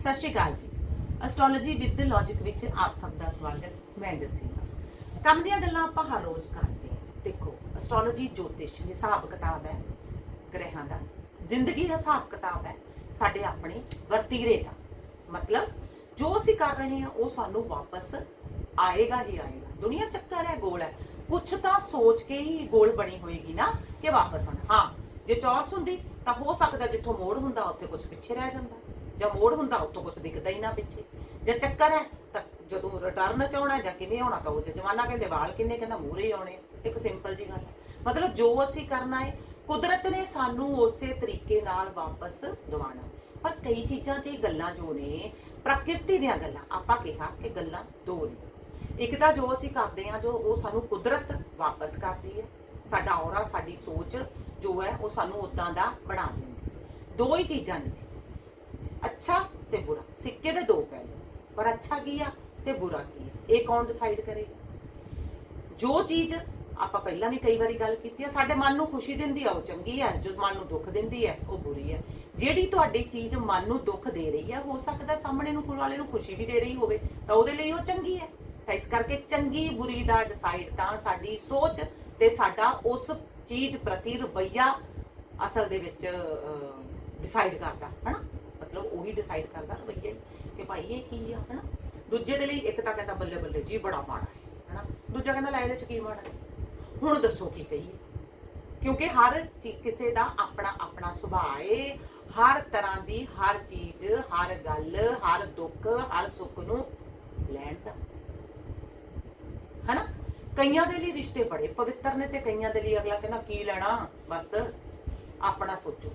ਸਤਿ ਸ਼੍ਰੀ ਅਕਾਲ ਜੀ। Astrology with logic ਵਿੱਚ ਆਪ ਸਭ ਦਾ ਸਵਾਗਤ। ਮੈਂ ਜਸੀ ਕੰਮ ਦੀਆਂ ਗੱਲਾਂ ਆਪਾਂ ਹਰ ਰੋਜ਼ ਕਰਦੇ ਹਾਂ। ਦੇਖੋ ਐਸਟ੍ਰੋਲੋਜੀ ਜੋਤਿਸ਼ ਹਿਸਾਬ ਕਿਤਾਬ ਹੈ, ਗ੍ਰਹਿਾਂ ਦਾ। ਜ਼ਿੰਦਗੀ ਹਿਸਾਬ ਕਿਤਾਬ ਹੈ, ਸਾਡੇ ਆਪਣੇ ਵਰਤੀਰੇ ਦਾ। ਮਤਲਬ, ਜੋ ਅਸੀਂ ਕਰ ਰਹੇ ਹਾਂ, ਉਹ ਸਾਨੂੰ ਵਾਪਸ ਆਏਗਾ ਹੀ ਆਏਗਾ। ਦੁਨੀਆ ਚੱਕਰ ਹੈ, ਗੋਲ ਹੈ। ਕੁਛ ਤਾਂ ਸੋਚ ਕੇ ਹੀ ਗੋਲ ਬਣੀ ਹੋਏਗੀ ਨਾ, ਕਿ ਵਾਪਸ ਆਉਣਾ। ਹਾਂ, ਜੇ ਚੌਰਸ ਹੁੰਦੀ, ਤਾਂ ਹੋ ਸਕਦਾ ਜਿੱਥੋਂ ਮੋੜ ਹੁੰਦਾ, ਉੱਥੇ ਕੁਝ ਪਿੱਛੇ ਰਹਿ ਜਾਂਦਾ। ਜਾਂ ਮੋੜ ਹੁੰਦਾ ਉੱਥੋਂ ਕੁਝ ਦਿਖਦਾ ਹੀ ਨਾ ਪਿੱਛੇ। ਜਾਂ ਚੱਕਰ ਹੈ, ਤਾਂ ਜਦੋਂ ਰਿਟਰਨ ਚ ਆਉਣਾ ਜਾਂ ਕਿਵੇਂ ਆਉਣਾ, ਤਾਂ ਉਹ ਜਮਾਨਾ ਕਹਿੰਦੇ ਵਾਲ ਕਿੰਨੇ, ਕਹਿੰਦਾ ਮੂਰੇ ਆਉਣੇ ਇੱਕ ਸਿੰਪਲ ਜੀ ਗੱਲ ਹੈ। ਮਤਲਬ ਜੋ ਅਸੀਂ ਕਰਨਾ ਹੈ, ਕੁਦਰਤ ਨੇ ਸਾਨੂੰ ਉਸੇ ਤਰੀਕੇ ਨਾਲ ਵਾਪਸ ਦਿਵਾਉਣਾ ਪਰ ਕਈ ਚੀਜ਼ਾਂ 'ਚ ਇਹ ਗੱਲਾਂ ਜੋ ਨੇ, ਪ੍ਰਕਿਰਤੀ ਦੀਆਂ ਗੱਲਾਂ, ਆਪਾਂ ਕਿਹਾ ਕਿ ਗੱਲਾਂ ਦੋ ਨੇ। ਇੱਕ ਤਾਂ ਜੋ ਅਸੀਂ ਕਰਦੇ ਹਾਂ, ਜੋ ਉਹ ਸਾਨੂੰ ਕੁਦਰਤ ਵਾਪਸ ਕਰਦੀ ਹੈ। ਸਾਡਾ ਔਰਾ, ਸਾਡੀ ਸੋਚ ਜੋ ਹੈ, ਉਹ ਸਾਨੂੰ ਉਦਾਂ ਦਾ ਬਣਾ ਦਿੰਦੀ ਦੋ ਹੀ ਚੀਜ਼ਾਂ ਨੇ ਜੀ। ਅੱਛਾ ਤੇ ਬੁਰਾ, ਸਿੱਕੇ ਦੇ ਦੋ ਪਹਿਲੂ ਪਰ ਅੱਛਾ ਕੀ ਆ ਤੇ ਬੁਰਾ ਕੀ ਆ? ਇਹ ਕੌਣ ਡਿਸਾਈਡ ਕਰੇਗਾ? ਜੋ ਚੀਜ਼ ਆਪਾਂ ਪਹਿਲਾਂ ਵੀ ਕਈ ਵਾਰੀ ਗੱਲ ਕੀਤੀ ਹੈ ਸਾਡੇ ਮਨ ਨੂੰ ਖੁਸ਼ੀ ਦਿੰਦੀ ਆ, ਉਹ ਚੰਗੀ ਹੈ ਜੋ ਮਨ ਨੂੰ ਦੁੱਖ ਦਿੰਦੀ ਹੈ ਉਹ ਬੁਰੀ ਹੈ ਜਿਹੜੀ ਤੁਹਾਡੀ ਚੀਜ਼ ਮਨ ਨੂੰ ਦੁੱਖ ਦੇ ਰਹੀ ਹੈ ਹੋ ਸਕਦਾ ਸਾਹਮਣੇ ਨੂੰ ਵਾਲੇ ਨੂੰ ਖੁਸ਼ੀ ਵੀ ਦੇ ਰਹੀ ਹੋਵੇ, ਤਾਂ ਉਹਦੇ ਲਈ ਉਹ ਚੰਗੀ ਹੈ ਤਾਂ ਇਸ ਕਰਕੇ ਚੰਗੀ ਬੁਰੀ ਦਾ ਡਿਸਾਈਡ ਤਾਂ ਸਾਡੀ ਸੋਚ ਤੇ ਸਾਡਾ ਉਸ ਚੀਜ਼ ਪ੍ਰਤੀ ਰਵਈਆ ਅਸਲ ਦੇ ਵਿੱਚ ਡਿਸਾਈਡ ਕਰਦਾ, ਹਨਾ? ਮਤਲਬ ਉਹੀ ਡਿਸਾਈਡ ਕਰਦਾ ਰਵਈਆ ਕਿ ਭਾਈ ਇਹ ਕੀ ਆ, ਹਨਾ? ਦੂਜੇ ਦੇ ਲਈ ਇੱਕ ਤਾਂ ਕਹਿੰਦਾ ਬੱਲੇ ਬੱਲੇ, ਜੀ ਬੜਾ ਮਾੜਾ ਹੈ, ਹਨਾ? ਦੂਜਾ ਕਹਿੰਦਾ, ਲੈ ਇਹਦੇ ਚ ਕੀ ਮਾੜਾ ਹੁਣ ਦੱਸੋ ਕੀ ਕਹੀਏ? ਕਿਉਂਕਿ ਹਰ ਕਿਸੇ ਦਾ ਆਪਣਾ ਆਪਣਾ ਸੁਭਾਅ ਏ, ਹਰ ਤਰ੍ਹਾਂ ਦੀ ਹਰ ਚੀਜ਼, ਹਰ ਗੱਲ, ਹਰ ਦੁੱਖ, ਹਰ ਸੁੱਖ ਨੂੰ ਲੈਣ ਦਾ। ਹਨਾ? ਕਈਆਂ ਦੇ ਲਈ ਰਿਸ਼ਤੇ ਬੜੇ ਪਵਿੱਤਰ ਨੇ ਤੇ ਕਈਆਂ ਦੇ ਲਈ ਅਗਲਾ ਕਹਿੰਦਾ, ਕੀ ਲੈਣਾ? ਬਸ ਆਪਣਾ ਸੋਚੋ।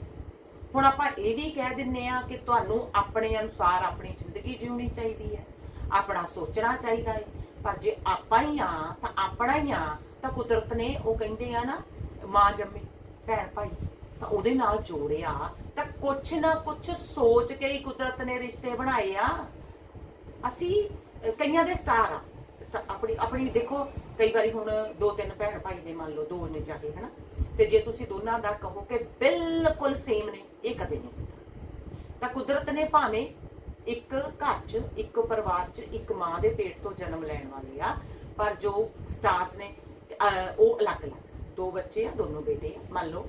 ਹੁਣ ਆਪਾਂ ਇਹ ਵੀ ਕਹਿ ਦਿੰਨੇ ਆ ਕਿ ਤੁਹਾਨੂੰ ਆਪਣੇ ਅਨੁਸਾਰ ਆਪਣੀ ਜ਼ਿੰਦਗੀ ਜਿਉਣੀ ਚਾਹੀਦੀ ਹੈ, ਆਪਣਾ ਸੋਚਣਾ ਚਾਹੀਦਾ ਹੈ। ਪਰ ਜੇ ਆਪਾਂ ਹੀ ਆ ਤਾਂ ਆਪਣਾ ਹੀ ਆ ਤਾਂ ਕੁਦਰਤ ਨੇ ਉਹ ਕਹਿੰਦੇ ਆ ਨਾ, ਮਾਂ ਜੰਮੇ, ਭੈਣ ਭਾਈ, ਤਾਂ ਉਹਦੇ ਨਾਲ ਜੋੜਿਆ, ਤਾਂ ਕੁਛ ਨਾ ਕੁਛ ਸੋਚ ਕੇ ਹੀ ਕੁਦਰਤ ਨੇ ਰਿਸ਼ਤੇ ਬਣਾਏ ਆ। ਅਸੀਂ ਕਈਆਂ ਦੇ ਸਟਾਰ ਆ। ਆਪਣੀ ਆਪਣੀ ਦੇਖੋ ਕਈ ਵਾਰੀ ਹੁਣ ਦੋ ਤਿੰਨ ਭੈਣ ਭਾਈ ਨੇ ਮੰਨ ਲਓ, ਦੋ ਨੇ ਚਾਹੇ ਹਨਾ? ਤੇ ਜੇ ਤੁਸੀਂ ਦੋਨਾਂ ਦਾ ਕਹੋ ਕਿ ਬਿਲਕੁਲ ਸੇਮ ਨੇ, ਇਹ ਕਦੇ ਨਹੀਂ ਹੁੰਦਾ। ਤਾਂ ਕੁਦਰਤ ਨੇ ਭਾਵੇਂ ਇੱਕ ਘਰ 'ਚ, ਇੱਕ ਪਰਿਵਾਰ 'ਚ, ਇੱਕ ਮਾਂ ਦੇ ਪੇਟ ਤੋਂ ਜਨਮ ਲੈਣ ਵਾਲੇ ਆ, ਪਰ ਜੋ ਸਟਾਰਸ ਨੇ ਉਹ ਅਲੱਗ-ਅਲੱਗ। ਦੋ ਬੱਚੇ ਆ, ਦੋਨੋਂ ਬੇਟੇ ਆ, ਮੰਨ ਲਓ।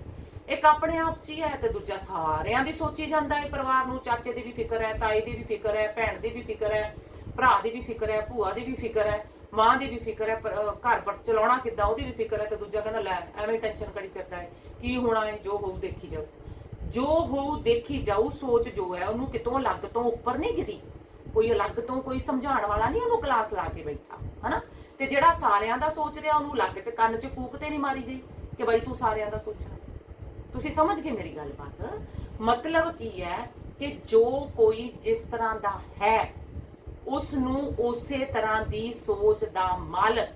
ਇੱਕ ਆਪਣੇ ਆਪ 'ਚ ਹੀ ਹੈ ਤੇ ਦੂਜਾ ਸਾਰਿਆਂ ਦੀ ਸੋਚੀ ਜਾਂਦਾ ਹੈ ਪਰਿਵਾਰ ਨੂੰ, ਚਾਚੇ ਦੀ ਵੀ ਫਿਕਰ ਹੈ ਤਾਈ ਦੀ ਵੀ ਫਿਕਰ ਹੈ, ਭੈਣ ਦੀ ਵੀ ਫਿਕਰ ਹੈ, ਭਰਾ ਦੀ ਵੀ ਫਿਕਰ ਹੈ, ਭੂਆ ਦੀ ਵੀ ਫਿਕਰ ਹੈ। ਮਾਂ ਦੀ ਵੀ ਫਿਕਰ ਹੈ ਘਰ ਪਰ ਚਲਾਉਣਾ ਕਿੱਦਾਂ, ਉਹਦੀ ਵੀ ਫਿਕਰ ਹੈ ਤੇ ਦੂਜਾ ਕਹਿੰਦਾ, ਲੈ, ਐਵੇਂ ਟੈਨਸ਼ਨ ਕਰੀ ਫਿਰਦਾ ਹੈ ਕੀ ਹੋਣਾ ਹੈ ਜੋ ਹੋਊ ਦੇਖੀ ਜਾਓ ਜੋ ਹੋਊ ਦੇਖੀ ਜਾਊ, ਸੋਚ ਜੋ ਹੈ, ਉਹਨੂੰ ਕਿਤੋਂ ਅਲੱਗ ਤੋਂ ਉੱਪਰ ਨਹੀਂ ਗਿਰੀ। ਕੋਈ ਅਲੱਗ ਤੋਂ ਕੋਈ ਸਮਝਾਉਣ ਵਾਲਾ ਨਹੀਂ ਉਹਨੂੰ ਕਲਾਸ ਲਾ ਕੇ ਬੈਠਾ, ਹਨਾ? ਤੇ ਜਿਹੜਾ ਸਾਰਿਆਂ ਦਾ ਸੋਚ ਰਿਹਾ, ਉਹਨੂੰ ਲੱਗ ਚ ਕੰਨ ਚ ਫੂਕ ਤੇ ਨਹੀਂ ਮਾਰੀ ਗਈ ਕਿ ਬਾਈ ਤੂੰ ਸਾਰਿਆਂ ਦਾ ਸੋਚਣਾ ਤੁਸੀਂ ਸਮਝ ਗਏ ਮੇਰੀ ਗੱਲਬਾਤ? ਮਤਲਬ ਕੀ ਹੈ ਕਿ ਜੋ ਕੋਈ ਜਿਸ ਤਰ੍ਹਾਂ ਦਾ ਹੈ ਉਸ ਨੂੰ ਉਸੇ ਤਰ੍ਹਾਂ ਦੀ ਸੋਚ ਦਾ ਮਾਲਕ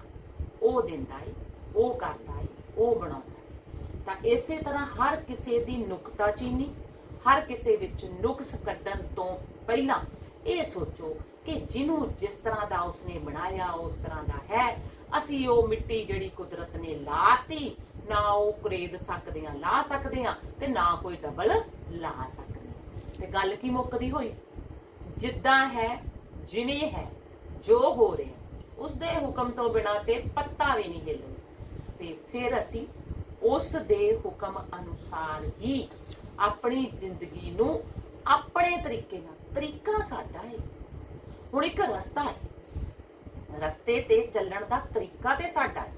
ਉਹ ਦਿੰਦਾ ਹੈ ਉਹ ਕਰਦਾ ਹੈ ਉਹ ਬਣਾਉਂਦਾ ਹੈ ਤਾਂ ਇਸੇ ਤਰ੍ਹਾਂ ਹਰ ਕਿਸੇ ਦੀ ਨੁਕਤਾਚੀਨੀ ਹਰ ਕਿਸੇ ਵਿੱਚ ਨੁਕਸ ਕੱਢਣ ਤੋਂ ਪਹਿਲਾਂ ਇਹ ਸੋਚੋ ਕਿ ਜਿਹਨੂੰ ਜਿਸ ਤਰ੍ਹਾਂ ਦਾ ਉਸਨੇ ਬਣਾਇਆ, ਉਸ ਤਰ੍ਹਾਂ ਦਾ ਹੈ। ਅਸੀਂ ਉਹ ਮਿੱਟੀ ਜਿਹੜੀ ਕੁਦਰਤ ਨੇ ਲਾਤੀ, ਨਾ ਉਹ ਕਰੇਦ ਸਕਦੇ ਆ ਲਾ ਸਕਦੇ ਆ ਤੇ ਨਾ ਕੋਈ ਡਬਲ ਲਾ ਸਕਦੇ ਹਾਂ। ਤੇ ਗੱਲ ਕੀ ਮੁੱਕਦੀ ਹੋਈ? ਜਿੱਦਾਂ ਹੈ ਜਿਵੇਂ ਹੈ, ਜੋ ਹੋ ਰਿਹਾ ਉਸ ਦੇ ਹੁਕਮ ਤੋਂ ਬਿਨਾ ਤੇ ਪੱਤਾ ਵੀ ਨਹੀਂ ਹਿੱਲਦਾ। ਤੇ ਫਿਰ ਅਸੀਂ ਉਸ ਦੇ ਹੁਕਮ ਅਨੁਸਾਰ ਹੀ ਆਪਣੀ ਜ਼ਿੰਦਗੀ ਨੂੰ ਆਪਣੇ ਤਰੀਕੇ ਨਾਲ, ਤਰੀਕਾ ਸਾਡਾ ਹੈ। ਹੁਣ ਇੱਕ ਰਸਤਾ ਹੈ। ਰਸਤੇ ਤੇ ਚੱਲਣ ਦਾ ਤਰੀਕਾ ਤੇ ਸਾਡਾ ਹੈ।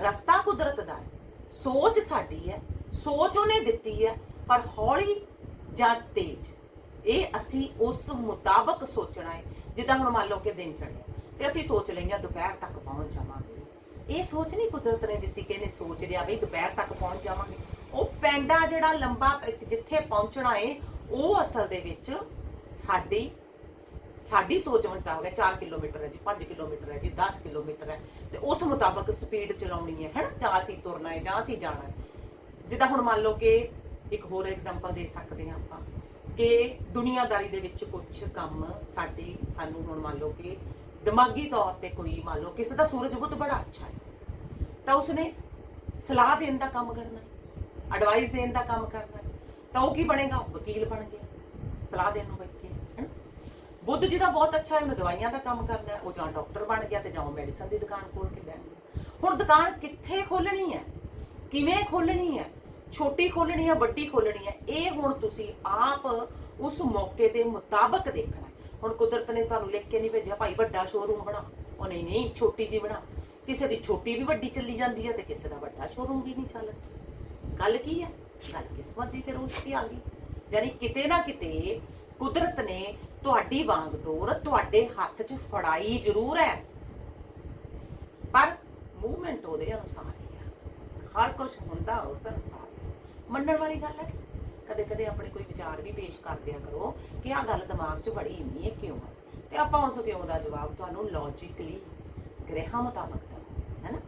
ਰਸਤਾ ਕੁਦਰਤ ਦਾ ਹੈ। ਸੋਚ ਸਾਡੀ ਹੈ, ਸੋਚ ਉਹਨੇ ਦਿੱਤੀ ਹੈ, ਪਰ ਹੌਲੀ ਜਾਂ ਤੇਜ਼। ਇਹ ਅਸੀਂ ਉਸ ਮੁਤਾਬਕ ਸੋਚਣਾ ਹੈ। ਜਿੱਦਾਂ ਹੁਣ ਮੰਨ ਲਓ ਕਿ ਦਿਨ ਚੜਿਆ ਤੇ ਅਸੀਂ ਸੋਚ ਲਈਆਂ ਦੁਪਹਿਰ ਤੱਕ ਪਹੁੰਚ ਜਾਵਾਂਗੇ। ਇਹ ਸੋਚ ਨਹੀਂ ਕੁਦਰਤ ਨੇ ਦਿੱਤੀ ਕਿ ਇਹਨੇ ਸੋਚ ਲਿਆ ਵੀ ਦੁਪਹਿਰ ਤੱਕ ਪਹੁੰਚ ਜਾਵਾਂਗੇ। ਉਹ ਪੈਂਡਾ ਜਿਹੜਾ ਲੰਬਾ ਜਿੱਥੇ ਪਹੁੰਚਣਾ ਏ, ਉਹ ਅਸਲ ਦੇ ਵਿੱਚ ਸਾਡੀ ਸਾਡੀ ਸੋਚ ਮੁਤਾਬਕ ਹੈ 4 ਕਿਲੋਮੀਟਰ ਹੈ ਜੀ 5 ਕਿਲੋਮੀਟਰ ਹੈ ਜੀ 10 ਕਿਲੋਮੀਟਰ ਹੈ। ਤੇ ਉਸ ਮੁਤਾਬਕ ਸਪੀਡ ਚਲਾਉਣੀ ਹੈ, ਹੈਨਾ? ਜਾਂ ਅਸੀਂ ਤੁਰਨਾ ਹੈ, ਜਾਂ ਅਸੀਂ ਜਾਣਾ ਹੈ। ਜਿੱਦਾਂ ਹੁਣ ਮੰਨ ਲਓ ਕਿ ਇੱਕ ਹੋਰ ਐਗਜ਼ਾਮਪਲ ਦੇ ਸਕਦੇ ਹਾਂ ਆਪਾਂ। ਕਿ ਦੁਨੀਆਦਾਰੀ ਦੇ ਵਿੱਚ ਕੁਝ ਕੰਮ ਸਾਡੇ, ਸਾਨੂੰ ਹੁਣ ਮੰਨ ਲਓ ਕਿ ਦਿਮਾਗੀ ਤੌਰ ਤੇ ਕੋਈ ਮੰਨ ਲਓ ਕਿਸੇ ਦਾ ਸੂਰਜ ਬੁੱਧ ਬੜਾ ਅੱਛਾ ਹੈ, ਤਾਂ ਉਸਨੇ ਸਲਾਹ ਦੇਣ ਦਾ ਕੰਮ ਕਰਨਾ ਹੈ ਐਡਵਾਈਸ ਦੇਣ ਦਾ ਕੰਮ ਕਰਨਾ ਹੈ, ਤਾਂ ਉਹ ਕੀ ਬਣੇਗਾ? ਵਕੀਲ ਬਣ ਗਿਆ, ਸਲਾਹ ਦੇਣ ਨੂੰ ਬੈਠ ਹੈ ਹੈਨਾ ਬੁੱਧ ਜਿਹਦਾ ਬਹੁਤ ਅੱਛਾ ਹੈ, ਉਹਨੇ ਦਵਾਈਆਂ ਦਾ ਕੰਮ ਕਰਨਾ ਹੈ, ਉਹ ਜਾਂ ਡਾਕਟਰ ਬਣ ਗਿਆ ਤੇ ਜਾਂ ਉਹ ਮੈਡੀਸਨ ਦੀ ਦੁਕਾਨ ਖੋਲ ਕੇ ਬੈਠ ਗਿਆ। ਹੁਣ ਦੁਕਾਨ ਕਿੱਥੇ ਖੋਲਣੀ ਹੈ? ਕਿਵੇਂ ਖੋਲਣੀ ਹੈ? ਛੋਟੀ ਖੋਲਣੀ ਹੈ ਵੱਡੀ ਖੋਲਣੀ ਹੈ ਇਹ ਹੁਣ ਤੁਸੀਂ ਆਪ ਉਸ ਮੌਕੇ ਦੇ ਮੁਤਾਬਕ ਦੇਖਣਾ ਹੁਣ ਕੁਦਰਤ ਨੇ ਤੁਹਾਨੂੰ ਲਿਖ ਕੇ ਨਹੀਂ ਭੇਜਿਆ, ਭਾਈ ਵੱਡਾ ਸ਼ੋਰੂਮ ਬਣਾ। ਉਹ ਨਹੀਂ ਨਹੀਂ, ਛੋਟੀ ਜੀ ਬਣਾ। ਕਿਸੇ ਦੀ ਛੋਟੀ ਵੀ ਵੱਡੀ ਚੱਲੀ ਜਾਂਦੀ ਹੈ ਤੇ ਕਿਸੇ ਦਾ ਵੱਡਾ ਸ਼ੋਰੂਮ ਵੀ ਨਹੀਂ ਚੱਲਦਾ। ਗੱਲ ਕੀ ਹੈ ਗੱਲ ਕਿਸਮਤ ਦੀ ਫਿਰ ਉਸ ਤੇ ਆ ਗਈ। ਯਾਨੀ ਕਿਤੇ ਨਾ ਕਿਤੇ ਕੁਦਰਤ ਨੇ ਤੁਹਾਡੀ ਵਾਂਗ ਡੋਰ ਤੁਹਾਡੇ ਹੱਥ 'ਚ ਫੜਾਈ ਜ਼ਰੂਰ ਹੈ। ਪਰ ਮੂਵਮੈਂਟ ਉਹਦੇ ਅਨੁਸਾਰ ਹੀ ਹੈ ਹਰ ਕੁਝ ਹੁੰਦਾ ਉਸ ਅਨੁਸਾਰ। ਮੰਨਣ ਵਾਲੀ ਗੱਲ ਹੈ ਕਿ ਕਦੇ ਕਦੇ ਆਪਣੇ ਕੋਈ ਵਿਚਾਰ ਵੀ ਪੇਸ਼ ਕਰਦਿਆਂ ਕਰੋ ਕਿ ਆਹ ਗੱਲ ਦਿਮਾਗ 'ਚ ਬੜੀ ਨਹੀਂ ਹੈ ਕਿਉਂ ਹੈ? ਤੇ ਆਪਾਂ ਉਸ ਕਿਉਂ ਦਾ ਜਵਾਬ ਤੁਹਾਨੂੰ ਲੌਜੀਕਲੀ ਗ੍ਰਹਿਾਂ ਮੁਤਾਬਕ ਦਵਾਂਗੇ ਹੈਨਾ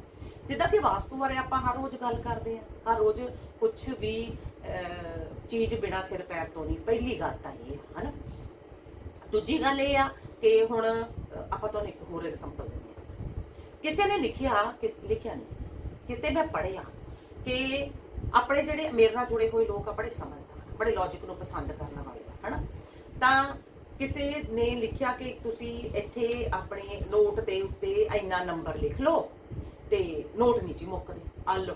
ਜਿੱਦਾਂ ਕਿ ਵਾਸਤੂ ਬਾਰੇ ਆਪਾਂ ਹਰ ਰੋਜ਼ ਗੱਲ ਕਰਦੇ ਹਾਂ ਹਰ ਰੋਜ਼ ਕੁਝ ਵੀ ਅਹ, ਚੀਜ਼ ਬਿਨਾ ਸਿਰ ਪੈਰ ਤੋਂ ਨਹੀਂ ਪਹਿਲੀ ਗੱਲ ਤਾਂ ਇਹ ਹੈ ਹੈਨਾ ਦੂਜੀ ਗੱਲ ਇਹ ਆ ਕਿ ਹੁਣ ਆਪਾਂ ਤੁਹਾਨੂੰ ਇੱਕ ਹੋਰ ਐਗਜ਼ਾਮਪਲ ਦਿੰਦੇ ਹਾਂ। ਕਿਸੇ ਨੇ ਲਿਖਿਆ ਕਿਸ ਲਿਖਿਆ ਨਹੀਂ ਕਿਤੇ ਮੈਂ ਪੜਿਆ ਕਿ ਆਪਣੇ ਜਿਹੜੇ ਮੇਰੇ ਨਾਲ ਜੁੜੇ ਹੋਏ ਲੋਕ ਆ, ਬੜੇ ਸਮਝਦਾਰ ਬੜੇ ਲੌਜੀਕ ਨੂੰ ਪਸੰਦ ਕਰਨ ਵਾਲੇ ਆ, ਹਨਾ? ਤਾਂ ਕਿਸੇ ਨੇ ਲਿਖਿਆ ਕਿ ਤੁਸੀਂ ਇੱਥੇ ਆਪਣੇ ਨੋਟ ਦੇ ਉੱਤੇ ਇੰਨਾ ਨੰਬਰ ਲਿਖ ਲਓ ਤੇ ਨੋਟ ਨਹੀਂ ਜੀ ਮੁੱਕਦੇ, ਆ ਲਓ।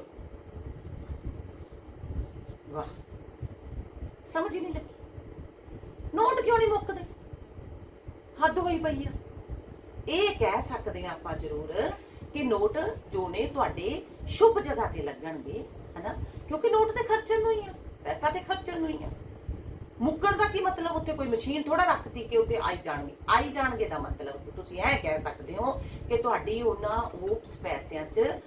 ਵਾਹ। ਸਮਝ ਹੀ ਨਹੀਂ ਲੱਗੀ। ਨੋਟ ਕਿਉਂ ਨਹੀਂ ਮੁੱਕਦੇ? ਹੱਦ ਹੋਈ ਪਈ ਆ। ਇਹ ਕਹਿ ਸਕਦੇ ਆ ਆਪਾਂ ਜ਼ਰੂਰ ਕਿ ਨੋਟ ਜੋ ਨੇ ਤੁਹਾਡੇ ਸ਼ੁਭ ਜਗ੍ਹਾ ਤੇ ਲੱਗਣਗੇ ਹਨਾ? ਕਿਉਂਕਿ ਨੋਟ ਤੇ ਖਰਚਣ ਨੂੰ ਹੀ ਆ, ਪੈਸਾ ਤੇ ਖਰਚਣ ਨੂੰ ਹੀ ਆ। ਮੁੱਕਣ ਦਾ ਕੀ ਮਤਲਬ? ਉੱਥੇ ਕੋਈ ਮਸ਼ੀਨ ਥੋੜਾ ਰੱਖਤੀ ਕਿ ਉੱਥੇ ਆਈ ਜਾਣਗੇ। ਆਈ ਜਾਣਗੇ ਦਾ ਮਤਲਬ ਤੁਸੀਂ ਇਹ ਕਹਿ ਸਕਦੇ ਹੋ ਕਿ ਤੁਹਾਡੀ ਉਹਨਾਂ ਉਹ ਪੈਸਿਆਂ 'ਚ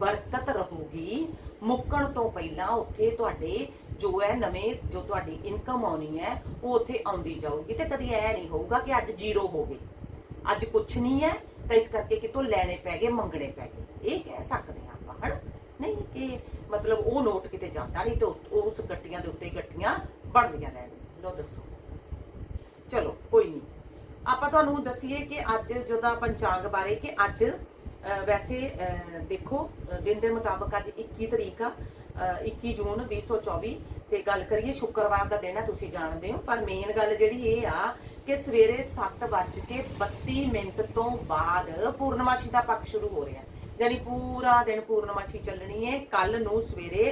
ਬਰਕਤ ਰਹੂਗੀ। ਮੁੱਕਣ ਤੋਂ ਪਹਿਲਾਂ ਉੱਥੇ ਤੁਹਾਡੇ ਜੋ ਹੈ ਨਵੇਂ, ਜੋ ਤੁਹਾਡੀ ਇਨਕਮ ਆਉਣੀ ਹੈ, ਉਹ ਉੱਥੇ ਆਉਂਦੀ ਜਾਊਗੀ ਤੇ ਕਦੀ ਐ ਨਹੀਂ ਹੋਊਗਾ ਕਿ ਅੱਜ ਜ਼ੀਰੋ ਹੋ ਗਏ। ਅੱਜ ਕੁਝ ਨਹੀਂ ਹੈ ਤਾਂ ਇਸ ਕਰਕੇ ਕਿਤੋਂ ਲੈਣੇ ਪੈ ਗਏ, ਮੰਗਣੇ ਪੈ ਗਏ। ਇਹ ਕਹਿ ਸਕਦੇ ਹਾਂ। ਕਿ ਮਤਲਬ ਉਹ ਨੋਟ ਕਿਤੇ ਜਾਂਦਾ ਨਹੀਂ ਤੇ ਉਸ- ਉਸ ਗੱਟੀਆਂ ਦੇ ਉੱਤੇ ਗੱਟੀਆਂ ਬਣਦੀਆਂ ਰਹਿਣਗੀਆਂ ਲੋ ਦੱਸੋ। ਚਲੋ ਕੋਈ ਨਹੀਂ। ਆਪਾਂ ਤੁਹਾਨੂੰ ਦੱਸੀਏ ਕਿ ਅੱਜ ਜਦੋਂ ਪੰਚਾਂਗ ਬਾਰੇ ਕਿ ਅੱਜ ਵੈਸੇ ਦੇਖੋ ਦਿਨ ਦੇ ਮੁਤਾਬਕ ਅੱਜ 21 ਤਰੀਕ ਆ ਅਹ, 21 ਜੂਨ 2024 ਤੇ ਗੱਲ ਕਰੀਏ ਸ਼ੁੱਕਰਵਾਰ ਦਾ ਦਿਨ ਆ ਤੁਸੀਂ ਜਾਣਦੇ ਹੋ। ਪਰ ਮੇਨ ਗੱਲ ਜਿਹੜੀ ਇਹ ਆ ਕਿ ਸਵੇਰੇ 7:32 ਮਿੰਟ ਤੋਂ ਬਾਅਦ ਪੂਰਨਮਾਸ਼ੀ ਦਾ ਪੱਖ ਸ਼ੁਰੂ ਹੋ ਰਿਹਾ। ਯਾਨੀ ਪੂਰਾ ਦਿਨ ਪੂਰਨਮਾਸ਼ੀ ਚੱਲਣੀ ਹੈ ਕੱਲ ਨੂੰ ਸਵੇਰੇ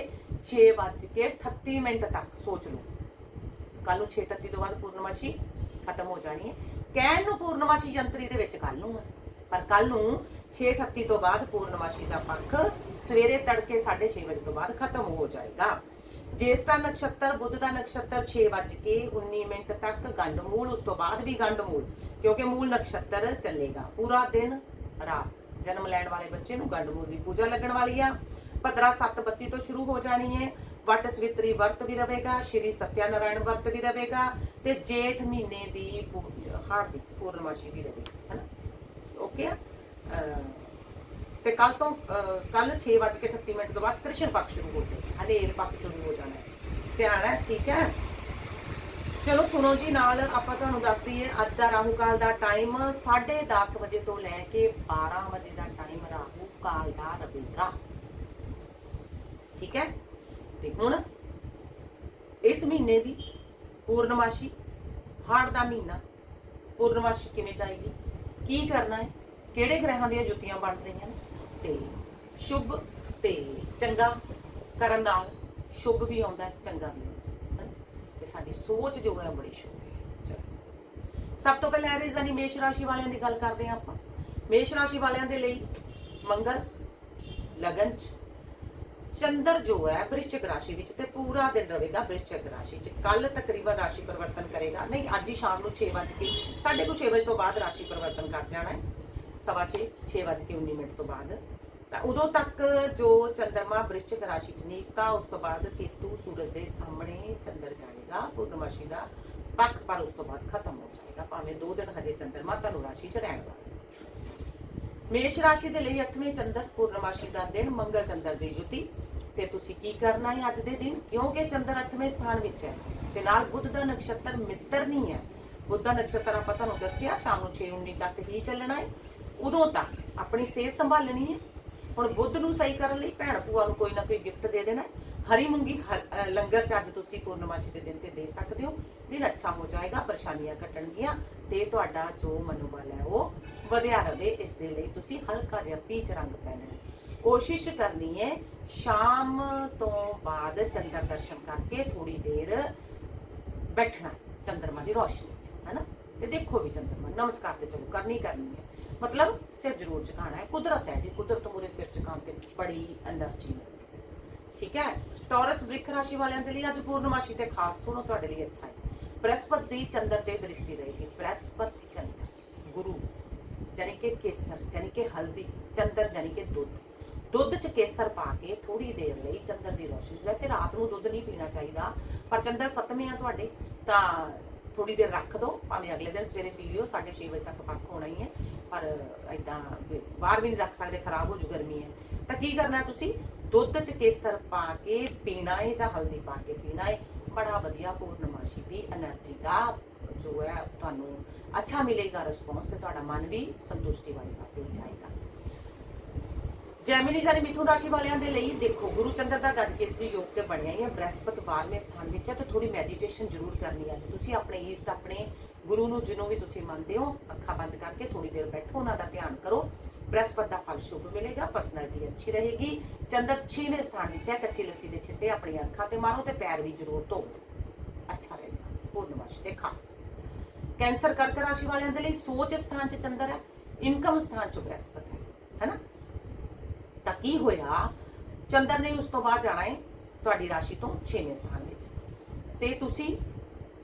6:38 ਮਿੰਟ ਤੱਕ, ਸੋਚ ਲਓ। ਕੱਲ ਨੂੰ 6:38 ਤੋਂ ਬਾਅਦ ਪੂਰਨਮਾਸ਼ੀ ਖਤਮ ਹੋ ਜਾਣੀ ਹੈ ਕਹਿਣ ਨੂੰ ਪੂਰਨਮਾਸ਼ੀ ਯੰਤਰੀ ਦੇ ਵਿੱਚ ਕੱਲ ਨੂੰ ਹੈ ਪਰ ਕੱਲ ਨੂੰ 6:38 ਤੋਂ ਬਾਅਦ ਪੂਰਨਮਾਸ਼ੀ ਦਾ ਪੱਖ ਸਵੇਰੇ ਤੜਕੇ 6:30 ਵਜੇ ਤੋਂ ਬਾਅਦ ਖਤਮ ਹੋ ਜਾਏਗਾ। ਜੇਸਟਾ ਨਕਸ਼ਤਰ, ਬੁੱਧ ਦਾ ਨਕਸ਼ਤਰ 6:19 ਮਿੰਟ ਤੱਕ ਗੰਡਮੂਲ ਉਸ ਤੋਂ ਬਾਅਦ ਵੀ ਗੰਡਮੂਲ ਕਿਉਂਕਿ ਮੂਲ ਨਕਸ਼ਤਰ ਚੱਲੇਗਾ। ਪੂਰਾ ਦਿਨ ਰਾਤ। ਜਨਮ ਲੈਣ ਵਾਲੇ ਬੱਚੇ ਨੂੰ ਗੰਡਮੂਲ ਦੀ ਪੂਜਾ ਲੱਗਣ ਵਾਲੀ ਆ। ਭਦਰਾ 7:32 ਤੋਂ ਸ਼ੁਰੂ ਹੋ ਜਾਣੀ ਹੈ ਵਟ ਸਵਿਤਰੀ ਵਰਤ ਵੀ ਰਹੇਗਾ, ਸ਼੍ਰੀ ਸਤਿਆਨਾਰਾਇਣ ਵਰਤ ਵੀ ਰਹੇਗਾ ਤੇ ਜੇਠ ਮਹੀਨੇ ਦੀ ਹਾਰ ਪੂਰਨਮਾਸ਼ੀ ਵੀ ਰਹੇਗੀ, ਹੈਨਾ? ਓਕੇ ਆ? ਤੇ ਕੱਲ ਤੋਂ ਕੱਲ 6:38 ਮਿੰਟ ਤੋਂ ਬਾਅਦ ਕ੍ਰਿਸ਼ਨ ਪੱਖ ਸ਼ੁਰੂ ਹੋ ਜਾਏਗਾ, ਹਨੇਰ ਪੱਖ ਸ਼ੁਰੂ ਹੋ ਜਾਣਾ ਧਿਆਨ ਹੈ, ਠੀਕ ਹੈ? ਚਲੋ ਸੁਣੋ ਜੀ, ਨਾਲ ਆਪਾਂ ਤੁਹਾਨੂੰ ਦੱਸ ਦਈਏ, ਅੱਜ ਦਾ ਰਾਹੂ ਕਾਲ ਦਾ ਟਾਈਮ 10:30 ਵਜੇ ਤੋਂ ਲੈ ਕੇ 12 ਵਜੇ ਦਾ ਟਾਈਮ ਰਾਹੂ ਕਾਲ ਦਾ ਰਹੇਗਾ। ਠੀਕ ਹੈ? ਤੇ ਹੁਣ ਇਸ ਮਹੀਨੇ ਦੀ ਪੂਰਨਮਾਸ਼ੀ, ਹਾੜ ਦਾ ਮਹੀਨਾ, ਪੂਰਨਮਾਸ਼ੀ ਕਿਵੇਂ ਜਾਏਗੀ? ਕੀ ਕਰਨਾ ਹੈ? ਕਿਹੜੇ ਗ੍ਰਹਿਾਂ ਦੀਆਂ ਜੁੱਤੀਆਂ ਬਣ ਰਹੀਆਂ ਨੇ? ਤੇ ਸ਼ੁਭ ਤੇ ਚੰਗਾ ਕਰਨ ਨਾਲ ਸ਼ੁਭ ਵੀ ਆਉਂਦਾ ਚੰਗਾ ਵੀ ਆਉਂਦਾ ਸਾਡੀ ਸੋਚ ਜੋ ਹੈ ਬੜੀ ਸ਼ੁਭ ਹੈ। ਸਭ ਤੋਂ ਪਹਿਲਾਂ ਐਰੀਜ਼ ਯਾਨੀ ਮੇਸ਼ ਰਾਸ਼ੀ ਵਾਲਿਆਂ ਦੀ ਗੱਲ ਕਰਦੇ ਹਾਂ ਆਪਾਂ। ਮੇਸ਼ ਰਾਸ਼ੀ ਵਾਲਿਆਂ ਦੇ ਲਈ ਮੰਗਲ, ਲਗਨ ਚ ਚੰਦਰ ਜੋ ਹੈ ਬ੍ਰਿਸ਼ਚਿਕ ਰਾਸ਼ੀ ਵਿੱਚ ਤੇ ਪੂਰਾ ਦਿਨ ਰਹੇਗਾ ਬ੍ਰਿਸ਼ਚਿਕ ਰਾਸ਼ੀ ਚ। ਕੱਲ ਤਕਰੀਬਨ ਰਾਸ਼ੀ ਪਰਿਵਰਤਨ ਕਰੇਗਾ। ਨਹੀਂ, ਅੱਜ ਹੀ ਸ਼ਾਮ ਨੂੰ 6 ਵਜੇ ਕੇ, ਸਾਢੇ ਕੁ ਛੇ ਵਜੇ ਤੋਂ ਬਾਅਦ ਰਾਸ਼ੀ ਪਰਿਵਰਤਨ ਕਰ ਜਾਣਾ ਹੈ। ਸਵਾ ਛੇ 6 ਵਜੇ ਕੇ 19 ਮਿੰਟ ਤੋਂ ਬਾਅਦ। ਤਾਂ ਉਦੋਂ ਤੱਕ ਜੋ ਚੰਦਰਮਾ ਬ੍ਰਿਸ਼ਚਿਕ ਰਾਸ਼ੀ ਚ ਨੀਚਤਾ ਉਸ ਤੋਂ ਬਾਅਦ ਕੇਤੂ ਸੂਰਜ ਦੇ ਸਾਹਮਣੇ ਚੰਦਰ ਜਾਏਗਾ, ਪੂਰਨਮਾਸ਼ੀ ਦਾ ਪੱਖ, ਪਰ ਉਸ ਤੋਂ ਬਾਅਦ ਖਤਮ ਹੋ ਜਾਏਗਾ। ਭਾਵੇਂ 2 ਦਿਨ ਹਜੇ ਚੰਦਰਮਾ ਧਨੁ ਰਾਸ਼ੀ ਚ ਰਹਿਣ ਵਾਲਾ ਮੇਸ਼ ਰਾਸ਼ੀ ਦੇ ਲਈ 8ਵੇਂ ਚੰਦਰ ਪੂਰਨਮਾਸ਼ੀ ਦਾ ਦਿਨ ਮੰਗਲ ਚੰਦਰ ਦੀ ਜੁਤੀ। ਤੇ ਤੁਸੀਂ ਕੀ ਕਰਨਾ ਹੈ ਅੱਜ ਦੇ ਦਿਨ? ਕਿਉਂਕਿ ਚੰਦਰ 8ਵੇਂ ਸਥਾਨ ਵਿੱਚ ਹੈ ਤੇ ਨਾਲ ਬੁੱਧ ਦਾ ਨਕਸ਼ਤਰ ਮਿੱਤਰ ਨਹੀਂ ਹੈ। ਬੁੱਧ ਦਾ ਨਕਸ਼ਤਰ ਆਪਾਂ ਤੁਹਾਨੂੰ ਦੱਸਿਆ, ਸ਼ਾਮ ਨੂੰ 6:19 ਤੱਕ ਹੀ ਚੱਲਣਾ ਹੈ। ਉਦੋਂ ਤੱਕ ਆਪਣੀ ਸਿਹਤ ਸੰਭਾਲਣੀ ਹੈ। ਹੁਣ ਬੁੱਧ ਨੂੰ ਸਹੀ ਕਰਨ ਲਈ ਭੈਣ ਭੂਆ ਨੂੰ ਕੋਈ ਨਾ ਕੋਈ ਗਿਫਟ ਦੇ ਦੇਣਾ ਹਰੀ ਮੂੰਗੀ, ਹਰ- ਲੰਗਰ ਚ ਅੱਜ ਤੁਸੀਂ ਪੂਰਨਮਾਸ਼ੀ ਦੇ ਦਿਨ ਤੇ ਦੇ ਸਕਦੇ ਹੋ। ਦਿਨ ਅੱਛਾ ਹੋ ਜਾਏਗਾ, ਪਰੇਸ਼ਾਨੀਆਂ ਕੱਟਣਗੀਆਂ ਤੇ ਤੁਹਾਡਾ ਜੋ ਮਨੋਬਲ ਹੈ ਉਹ ਵਧਿਆ ਰਹੇ ਇਸ ਦੇ ਲਈ ਤੁਸੀਂ ਹਲਕਾ ਜਿਹਾ ਪੀਚ ਰੰਗ ਪਹਿਨਣਾ ਕੋਸ਼ਿਸ਼ ਕਰਨੀ ਹੈ, ਸ਼ਾਮ ਤੋਂ ਬਾਅਦ ਚੰਦਰ ਦਰਸ਼ਨ ਕਰਕੇ ਥੋੜੀ ਦੇਰ ਬੈਠਣਾ ਚੰਦਰਮਾ ਦੀ ਰੋਸ਼ਨੀ 'ਚ, ਹੈਨਾ? ਤੇ ਦੇਖੋ ਵੀ ਚੰਦਰਮਾ, ਨਮਸਕਾਰ ਤੇ ਚਲੋ ਕਰਨੀ ਕਰਨੀ ਹੈ। ਮਤਲਬ ਸਿਰ ਜ਼ਰੂਰ ਝੁਕਾਣਾ ਹੈ। ਕੁਦਰਤ ਹੈ ਜੀ, ਕੁਦਰਤ ਮੂਰੇ ਸਿਰ ਝੁਕਾਉਣ ਤੇ ਬੜੀ ਐਨਰਜੀ ਹੈ। ਠੀਕ ਹੈ? ਟੌਰਸ ਬ੍ਰਿਖ ਰਾਸ਼ੀ ਵਾਲਿਆਂ ਦੇ ਲਈ ਅੱਜ ਪੂਰਨਮਾਸ਼ੀ ਤੇ ਖਾਸ ਸੁਣੋ, ਤੁਹਾਡੇ ਲਈ ਅੱਛਾ ਹੈ। ਬ੍ਰਹਸਪਤੀ ਚੰਦਰ ਤੇ ਦ੍ਰਿਸ਼ਟੀ ਰਹੇਗੀ। ਬ੍ਰਹਸਪਤੀ ਚੰਦਰ, ਗੁਰੂ ਜਾਨੀ ਕਿ ਕੇਸਰ ਜਾਨੀ ਕਿ ਹਲਦੀ, ਚੰਦਰ ਜਾਨੀ ਕਿ ਦੁੱਧ। ਦੁੱਧ 'ਚ ਕੇਸਰ ਪਾ ਕੇ ਥੋੜੀ ਦੇਰ ਲਈ ਚੰਦਰ ਦੀ ਰੋਸ਼ਨੀ, ਵੈਸੇ ਰਾਤ ਨੂੰ ਦੁੱਧ ਨਹੀਂ ਪੀਣਾ ਚਾਹੀਦਾ, ਪਰ ਚੰਦਰ ਸਤਵੇਂ ਆ ਤੁਹਾਡੇ, ਤਾਂ ਥੋੜੀ ਦੇਰ ਰੱਖ ਦਿਓ ਭਾਵੇਂ ਅਗਲੇ ਦਿਨ ਸਵੇਰੇ ਪੀ ਲਿਓ 6:30 ਵਜੇ ਤੱਕ ਪੱਕ ਹੋਣਾ ਹੀ ਹੈ, ਪਰ ਇਦਾਂ ਬਾਹਰ ਵੀ ਨਹੀਂ ਰੱਖ ਸਕਦੇ, ਖਰਾਬ ਹੋ ਜੂ ਗਰਮੀ ਹੈ। ਤਾਂ ਕੀ ਕਰਨਾ ਤੁਸੀਂ? ਦੁੱਧ 'ਚ ਕੇਸਰ ਪਾ ਕੇ ਪੀਣਾ ਹੈ ਜਾਂ ਹਲਦੀ ਪਾ ਕੇ ਪੀਣਾ ਹੈ ਬੜਾ ਵਧੀਆ ਪੂਰਨਮਾਸ਼ੀ ਦੀ એનર્ਜੀ ਦਾ ਜੋ ਹੈ, ਤੁਹਾਨੂੰ ਅੱਛਾ ਮਿਲੇਗਾ ਰਿਸਪੌਂਸ ਤੇ ਤੁਹਾਡਾ ਮਨ ਵੀ ਸੰਤੁਸ਼ਟੀ ਵਾਲੇ ਪਾਸੇ ਜਾਏਗਾ। ਜੈਮਿਨੀ ਜਾਨੀ ਮਿਥੁਨ ਰਾਸ਼ੀ ਵਾਲਿਆਂ ਦੇ ਲਈ ਦੇਖੋ, ਗੁਰੂ ਚੰਦਰ ਦਾ ਗੱਜ ਕੇਸਰੀ ਯੋਗ ਤੇ ਬਣਿਆ ਹੀ ਹੈ? ਬ੍ਰਹਸਪਤ 12ਵੇਂ ਸਥਾਨ ਵਿੱਚ ਹੈ ਤੇ ਥੋੜੀ ਮੈਡੀਟੇਸ਼ਨ ਜ਼ਰੂਰ ਕਰਨੀ ਹੈ। ਤੁਸੀਂ ਆਪਣੇ ਈਸਟ, ਆਪਣੇ ਗੁਰੂ ਨੂੰ ਜਿਹਨੂੰ ਵੀ ਤੁਸੀਂ ਮੰਨਦੇ ਹੋ, ਅੱਖਾਂ ਬੰਦ ਕਰਕੇ ਥੋੜੀ ਦੇਰ ਬੈਠੋ, ਉਹਨਾਂ ਦਾ ਧਿਆਨ ਕਰੋ। ਬ੍ਰਹਸਪਤ ਦਾ ਫਲ ਸ਼ੁਭ ਮਿਲੇਗਾ ਪਰਸਨੈਲਿਟੀ ਅੱਛੀ ਰਹੇਗੀ। ਚੰਦਰ 6ਵੇਂ ਸਥਾਨ ਵਿੱਚ ਹੈ, ਕੱਚੀ ਲੱਸੀ ਦੇ ਛਿੱਟੇ ਆਪਣੀ ਅੱਖਾਂ ਤੇ ਮਾਰੋ ਤੇ ਪੈਰ ਵੀ ਜ਼ਰੂਰ ਧੋ। ਅੱਛਾ ਰਹੇਗਾ। ਪੂਰਨਮਾਸ਼ੀ ਤੇ ਖਾਸ। ਕੈਂਸਰ, ਕਰਕ ਰਾਸ਼ੀ ਵਾਲਿਆਂ ਦੇ ਲਈ ਸੋਚ ਸਥਾਨ 'ਚ ਚੰਦਰ ਹੈ ਇਨਕਮ ਸਥਾਨ 'ਚ ਬ੍ਰਹਸਪਤ ਹੈ। ਤਾਂ ਕੀ ਹੋਇਆ? ਚੰਦਰ ਨੇ ਉਸ ਤੋਂ ਬਾਅਦ ਜਾਣਾ ਹੈ ਤੁਹਾਡੀ ਰਾਸ਼ੀ ਤੋਂ 6ਵੇਂ ਸਥਾਨ ਵਿੱਚ। ਤੇ ਤੁਸੀਂ,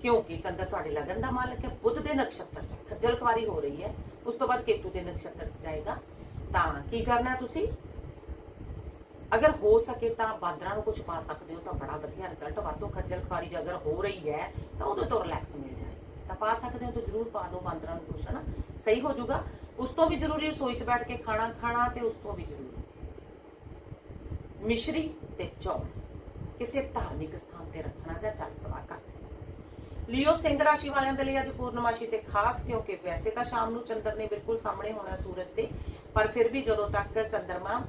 ਕਿਉਂਕਿ ਚੰਦਰ ਤੁਹਾਡੇ ਲਗਨ ਦਾ ਮਾਲਕ ਹੈ, ਬੁੱਧ ਦੇ ਨਕਸ਼ਤਰ 'ਚ ਖੱਜਲ ਖਵਾਰੀ ਹੋ ਰਹੀ ਹੈ, ਉਸ ਤੋਂ ਬਾਅਦ ਕੇਤੂ ਦੇ ਨਕਸ਼ਤਰ 'ਚ ਜਾਏਗਾ, ਤਾਂ ਕੀ ਕਰਨਾ ਤੁਸੀਂ? ਅਗਰ ਹੋ ਸਕੇ ਤਾਂ ਬਾਂਦਰਾਂ ਨੂੰ ਕੁਝ ਪਾ ਸਕਦੇ ਹੋ, ਤਾਂ ਬੜਾ ਵਧੀਆ ਰਿਜ਼ਲਟ ਵਾਧੋ ਖੱਜਲ ਖਵਾਰੀ ਜੇ ਅਗਰ ਹੋ ਰਹੀ ਹੈ, ਤਾਂ ਉਦੋਂ ਤੋਂ ਰਿਲੈਕਸ ਮਿਲ ਜਾਏ। ਤਾਂ ਪਾ ਸਕਦੇ ਹੋ ਤਾਂ ਜ਼ਰੂਰ ਪਾ ਦਿਓ, ਬਾਂਦਰਾਂ ਨੂੰ ਕੁਛ ਹਨਾ ਸਹੀ ਹੋ ਜਾਊਗਾ। ਉਸ ਤੋਂ ਵੀ ਜ਼ਰੂਰੀ ਰਸੋਈ 'ਚ ਬੈਠ ਕੇ ਖਾਣਾ ਖਾਣਾ ਤੇ ਉਸ ਤੋਂ ਵੀ ਜ਼ਰੂਰੀ। ਮਿਸ਼ਰੀ ਤੇ ਚੌਲ। ਕਿਸੇ ਧਾਰਮਿਕ ਸਥਾਨ ਤੇ ਰੱਖਣਾ ਜਾਂ ਚੱਲ ਪ੍ਰਵਾਹ ਕਰਨਾ ਲਿਓ ਸਿੰਘ ਰਾਸ਼ੀ ਵਾਲਿਆਂ ਦੇ ਲਈ ਅੱਜ ਪੂਰਨਮਾਸ਼ੀ ਤੇ ਖਾਸ, ਕਿਉਂਕਿ ਵੈਸੇ ਤਾਂ ਸ਼ਾਮ ਨੂੰ ਚੰਦਰ ਨੇ ਬਿਲਕੁਲ ਸਾਹਮਣੇ ਹੋਣਾ ਸੂਰਜ ਦੇ ਪਰ ਫਿਰ ਵੀ ਜਦੋਂ ਤੱਕ ਚੰਦਰਮਾ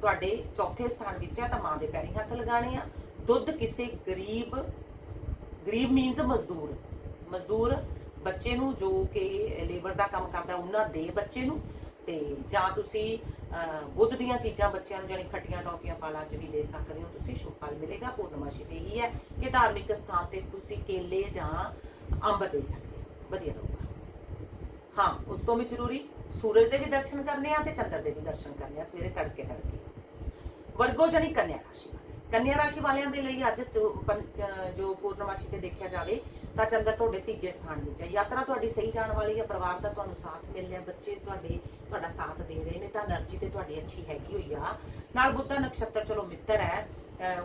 ਤੁਹਾਡੇ ਚੌਥੇ ਸਥਾਨ ਵਿੱਚ ਹੈ ਤਾਂ ਮਾਂ ਦੇ ਪੈਰੀ ਹੱਥ ਲਗਾਣੇ ਆ। ਦੁੱਧ ਕਿਸੇ ਗਰੀਬ ਗਰੀਬ ਮੀਨਸ ਮਜ਼ਦੂਰ। ਮਜ਼ਦੂਰ ਬੱਚੇ ਨੂੰ ਜੋ ਕਿ ਲੇਬਰ ਦਾ ਕੰਮ ਕਰਦਾ, ਉਹਨਾਂ ਦੇ ਬੱਚੇ ਨੂੰ। ਤੇ ਜਾਂ ਤੁਸੀਂ ਬੁੱਧ ਦੀਆਂ ਚੀਜ਼ਾਂ ਬੱਚਿਆਂ ਨੂੰ ਜਾਨੀ ਖੱਟੀਆਂ ਟੌਫੀਆਂ ਫਲਾਂ ਚ ਵੀ ਦੇ ਸਕਦੇ ਹੋ, ਤੁਸੀਂ ਸ਼ੁਭ ਫਲ ਮਿਲੇਗਾ, ਪੂਰਨਮਾਸ਼ੀ ਤੇ ਹੀ ਹੈ ਕਿ ਧਾਰਮਿਕ ਸਥਾਨ ਤੇ ਤੁਸੀਂ ਕੇਲੇ ਜਾਂ ਅੰਬ ਦੇ ਸਕਦੇ ਹੋ। ਵਧੀਆ ਰਹੂਗਾ। ਹਾਂ, ਉਸ ਤੋਂ ਵੀ ਜ਼ਰੂਰੀ ਸੂਰਜ ਦੇ ਵੀ ਦਰਸ਼ਨ ਕਰਨੇ ਆ ਤੇ ਚੰਦਰ ਦੇ ਵੀ ਦਰਸ਼ਨ ਕਰਨੇ ਆ, ਸਵੇਰੇ ਤੜਕੇ ਤੜਕੇ। ਵਰਗੋ ਜਾਨੀ ਕੰਨਿਆ ਰਾਸ਼ੀ ਵਾਲੇ। ਕੰਨਿਆ ਰਾਸ਼ੀ ਵਾਲਿਆਂ ਦੇ ਲਈ ਅੱਜ ਜੋ ਪੂਰਨਮਾਸ਼ੀ ਤੇ ਦੇਖਿਆ ਜਾਵੇ ਤਾਂ ਚੰਦਰ ਤੁਹਾਡੇ ਤੀਜੇ ਸਥਾਨ ਵਿੱਚ ਹੈ। ਯਾਤਰਾ ਤੁਹਾਡੀ ਸਹੀ ਜਾਣ ਵਾਲੀ ਹੈ, ਪਰਿਵਾਰ ਦਾ ਤੁਹਾਨੂੰ ਸਾਥ ਮਿਲ ਰਿਹਾ, ਬੱਚੇ ਤੁਹਾਡੇ, ਤੁਹਾਡਾ ਸਾਥ ਦੇ ਰਹੇ ਨੇ, ਤਾਂ એનર્ਜੀ ਤੇ ਤੁਹਾਡੀ ਅੱਛੀ ਹੈਗੀ ਹੋਈ ਆ। ਨਾਲ ਬੁੱਧਾ ਨਕਸ਼ਤਰ, ਚਲੋ ਮਿੱਤਰ ਹੈ।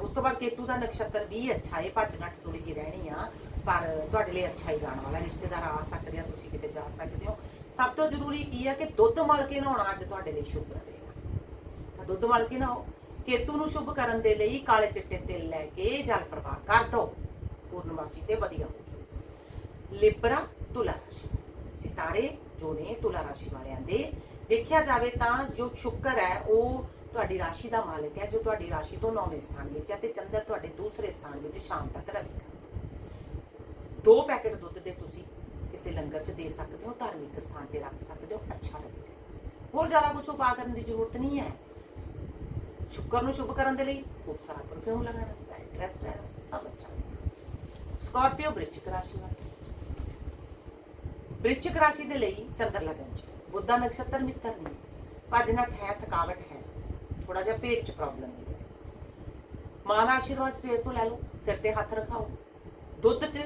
ਉਸ ਤੋਂ ਬਾਅਦ ਕੇਤੂ ਦਾ ਨਕਸ਼ਤਰ ਵੀ ਅੱਛਾ ਹੈ, ਭੱਜ ਨੱਠ ਥੋੜੀ ਜੀ ਰਹਿਣੀ ਆ, ਪਰ ਤੁਹਾਡੇ ਲਈ ਅੱਛਾ ਹੀ ਜਾਣ ਵਾਲਾ ਰਿਸ਼ਤੇਦਾਰ ਆ ਸਕਦੇ ਆ, ਤੁਸੀਂ ਕਿਤੇ ਜਾ ਸਕਦੇ ਹੋ। ਸਭ ਤੋਂ ਜ਼ਰੂਰੀ ਕੀ ਹੈ ਕਿ ਦੁੱਧ ਮਲ ਕੇ ਨਹਾਉਣਾ ਅੱਜ ਤੁਹਾਡੇ ਲਈ ਸ਼ੁਭ ਰਹੇਗਾ ਤਾਂ ਦੁੱਧ ਮਲ ਕੇ ਨਹਾਓ। ਕੇਤੂ ਨੂੰ ਸ਼ੁਭ ਕਰਨ ਦੇ ਲਈ ਕਾਲੇ ਚਿੱਟੇ ਤਿਲ ਲੈ ਕੇ ਜਲ ਪ੍ਰਵਾਹ ਕਰ ਦਿਓ। ਪੂਰਨਮਾਸੀ ਤੇ ਵਧੀਆ ਹੋ ਲਿਬਰਾ ਤੁਲਾ ਰਾਸ਼ੀ। ਸਿਤਾਰੇ ਜੋ ਨੇ ਤੁਲਾ ਰਾਸ਼ੀ ਵਾਲਿਆਂ ਦੇ, ਦੇਖਿਆ ਜਾਵੇ ਤਾਂ ਜੋ ਸ਼ੁੱਕਰ ਹੈ, ਉਹ ਤੁਹਾਡੀ ਰਾਸ਼ੀ ਦਾ ਮਾਲਕ ਹੈ, ਜੋ ਤੁਹਾਡੀ ਰਾਸ਼ੀ ਤੋਂ 9ਵੇਂ ਸਥਾਨ ਵਿੱਚ ਹੈ ਤੇ ਚੰਦਰ ਤੁਹਾਡੇ ਦੂਸਰੇ ਸਥਾਨ ਵਿੱਚ ਸ਼ਾਮ ਤੱਕ ਰਹੇਗਾ। ਦੋ ਪੈਕੇਟ ਦੁੱਧ ਦੇ ਤੁਸੀਂ ਕਿਸੇ ਲੰਗਰ 'ਚ ਦੇ ਸਕਦੇ ਹੋ, ਧਾਰਮਿਕ ਸਥਾਨ ਤੇ ਰੱਖ ਸਕਦੇ ਹੋ, ਅੱਛਾ ਰਹੇਗਾ ਹੋਰ ਜ਼ਿਆਦਾ ਕੁਝ ਉਪਾਅ ਕਰਨ ਦੀ ਜ਼ਰੂਰਤ ਨਹੀਂ ਹੈ। ਸ਼ੁੱਕਰ ਨੂੰ ਸ਼ੁਭ ਕਰਨ ਦੇ ਲਈ ਖੂਬ ਸਾਰਾ ਪਰਫਿਊਮ ਲਗਾਣਾ ਬੈਡ ਹੈ, ਸਭ ਅੱਛਾ ਸਕੋਰਪੀਓ ਸਕਾਰਪੀਓ ਬ੍ਰਿਸ਼ਚਿਕ ਰਾਸ਼ੀ ਵਾਲਾ। ਵ੍ਰਿਸ਼ਚਿਕ ਰਾਸ਼ੀ ਦੇ ਲਈ ਚੰਦਰ ਲਗਨ ਚ। ਬੁੱਧਾ ਨਕਸ਼ਤਰ ਮਿੱਤਰ ਨੇ। ਭੱਜ ਨੱਠ ਹੈ, ਥਕਾਵਟ ਹੈ। ਥੋੜਾ ਜਿਹਾ ਪੇਟ 'ਚ ਪ੍ਰੋਬਲਮ ਹੈ। ਮਾਂ ਦਾ ਆਸ਼ੀਰਵਾਦ ਸਵੇਰ ਤੋਂ ਲੈ ਲਓ, ਸਿਰ ਤੇ ਹੱਥ ਰਖਾਓ। ਦੁੱਧ 'ਚ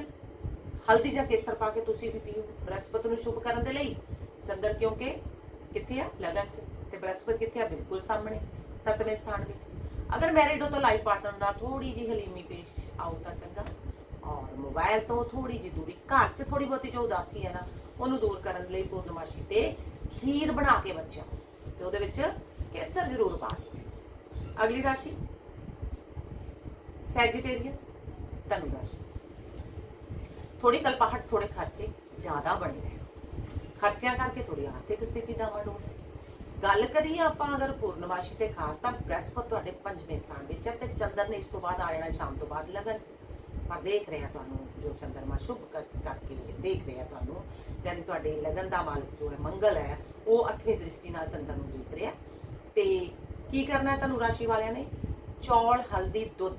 ਹਲਦੀ ਜਾਂ ਕੇਸਰ ਪਾ ਕੇ ਤੁਸੀਂ ਵੀ ਪੀਓ। ਬ੍ਰਹਸਪਤ ਨੂੰ ਸ਼ੁਭ ਕਰਨ ਦੇ ਲਈ ਚੰਦਰ ਕਿਉਂਕਿ ਕਿੱਥੇ ਆ? ਲਗਨ 'ਚ। ਤੇ ਬ੍ਰਹਸਪਤ ਕਿੱਥੇ ਆ? ਬਿਲਕੁਲ ਸਾਹਮਣੇ, ਸੱਤਵੇਂ ਸਥਾਨ ਵਿੱਚ। ਅਗਰ ਮੈਰਿਡ ਹੋ ਤਾਂ ਲਾਈਫ ਪਾਰਟਨਰ ਨਾਲ ਥੋੜੀ ਜਿਹੀ ਹਲੀਮੀ ਪੇਸ਼ ਆਓ ਤਾਂ ਚੰਗਾ। ਔਰ ਮੋਬਾਈਲ ਤੋਂ ਥੋੜੀ ਜਿਹੀ ਦੂਰੀ। ਘਰ 'ਚ ਥੋੜੀ ਬਹੁਤੀ ਜੋ ਉਦਾਸੀ ਹੈ ਨਾ ਉਹਨੂੰ ਦੂਰ ਕਰਨ ਲਈ ਪੂਰਨਮਾਸ਼ੀ ਤੇ ਖੀਰ ਬਣਾ ਕੇ ਬੱਚਿਆਂ ਤੇ ਉਹਦੇ ਵਿੱਚ ਕੇਸਰ ਜ਼ਰੂਰ ਪਾ ਦਿਓ। ਅਗਲੀ ਰਾਸ਼ੀ ਸੈਜੀਟੇਰੀਅਸ ਧਨੂ ਰਾਸ਼ੀ। ਥੋੜੀ ਕਲਪਾਹਟ ਥੋੜੇ ਖਰਚੇ ਜ਼ਿਆਦਾ ਬਣੇ ਰਹੇ ਖਰਚਿਆਂ ਕਰਕੇ ਥੋੜੀ ਆਰਥਿਕ ਸਥਿਤੀ ਦਾ ਡੋਲ ਗੱਲ ਕਰੀਏ ਆਪਾਂ ਅਗਰ ਪੂਰਨਮਾਸ਼ੀ ਤੇ, ਖਾਸ ਤਾਂ ਬ੍ਰਹਸਪਤ ਤੁਹਾਡੇ ਪੰਜਵੇਂ ਸਥਾਨ ਵਿੱਚ ਹੈ ਤੇ ਚੰਦਰ ਨੇ ਇਸ ਤੋਂ ਬਾਅਦ ਆ ਜਾਣਾ ਸ਼ਾਮ ਤੋਂ ਬਾਅਦ ਲਗਨ ਚ। ਪਰ ਦੇਖ ਰਿਹਾ ਤੁਹਾਨੂੰ ਜੋ ਚੰਦਰਮਾ ਸ਼ੁਭ ਕਰ- ਕਰਕੇ ਦੇਖ ਰਿਹਾ ਤੁਹਾਨੂੰ ਜਾਨੀ ਤੁਹਾਡੇ ਲਗਨ ਦਾ ਮਾਲਕ ਜੋ ਹੈ, ਮੰਗਲ ਹੈ, ਉਹ ਅੱਠਵੀਂ ਦ੍ਰਿਸ਼ਟੀ ਨਾਲ ਚੰਦਰ ਨੂੰ ਦੇਖ ਰਿਹਾ ਤੇ ਕੀ ਕਰਨਾ ਹੈ ਤੁਹਾਨੂੰ ਰਾਸ਼ੀ ਵਾਲਿਆਂ ਨੇ? ਚੌਲ, ਹਲਦੀ, ਦੁੱਧ